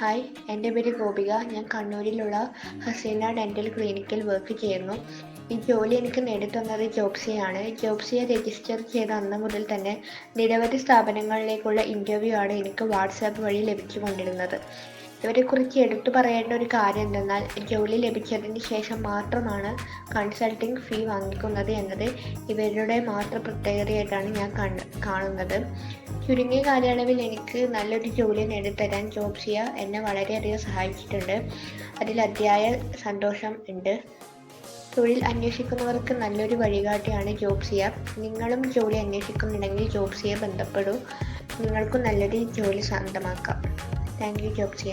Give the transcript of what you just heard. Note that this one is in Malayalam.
ഹായ്. എന്റെ പേര് ഗോപിക. ഞാൻ കണ്ണൂരിലുള്ള ഹസീന ഡെന്റൽ ക്ലിനിക്കിൽ വർക്ക് ചെയ്യുന്നു. ഈ ജോലി എനിക്ക് നേടിത്തന്നത് ജോബ്സിയാണ്. ജോബ്സിയെ രജിസ്റ്റർ ചെയ്ത അന്ന് മുതൽ തന്നെ നിരവധി സ്ഥാപനങ്ങളിലേക്കുള്ള ഇന്റർവ്യൂ ആണ് എനിക്ക് വാട്സാപ്പ് വഴി ലഭിച്ചുകൊണ്ടിരുന്നത്. ഇവരെക്കുറിച്ച് എടുത്തു പറയേണ്ട ഒരു കാര്യം എന്തെന്നാൽ ജോലി ലഭിച്ചതിന് ശേഷം മാത്രമാണ് കൺസൾട്ടിംഗ് ഫീ വാങ്ങിക്കുന്നത് എന്നത് ഇവരുടെ മാത്രം പ്രത്യേകതയായിട്ടാണ് ഞാൻ കാണുന്നത്. ചുരുങ്ങിയ കാലയളവിൽ എനിക്ക് നല്ലൊരു ജോലി നേടിത്തരാൻ ജോബ്സിയ എന്നെ വളരെയധികം സഹായിച്ചിട്ടുണ്ട്. അതിൽ അതിയായ സന്തോഷം ഉണ്ട്. തൊഴിൽ അന്വേഷിക്കുന്നവർക്ക് നല്ലൊരു വഴികാട്ടിയാണ് ജോബ്സിയ. നിങ്ങളും ജോലി അന്വേഷിക്കുന്നുണ്ടെങ്കിൽ ജോബ്സിയെ ബന്ധപ്പെടൂ. നിങ്ങൾക്കും നല്ലൊരു ജോലി സ്വന്തമാക്കാം. Thank you Jobsia.